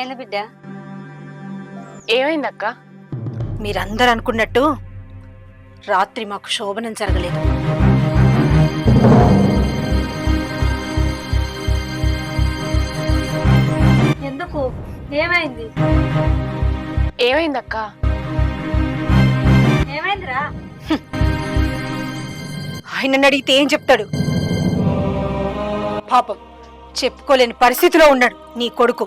ఏంది బిడ్డ? ఏమైందక్క? మీరందరూ అనుకున్నట్టు రాత్రి మాకు శోభనం జరగలేదు. ఎందుకు? ఏమైంది? ఏమైందక్క? ఏమైందిరా? ఆయనని అడిగితే ఏం చెప్తాడు? పాపం. చెప్పుకోలేని పరిస్థితిలో ఉన్నాడు నీ కొడుకు.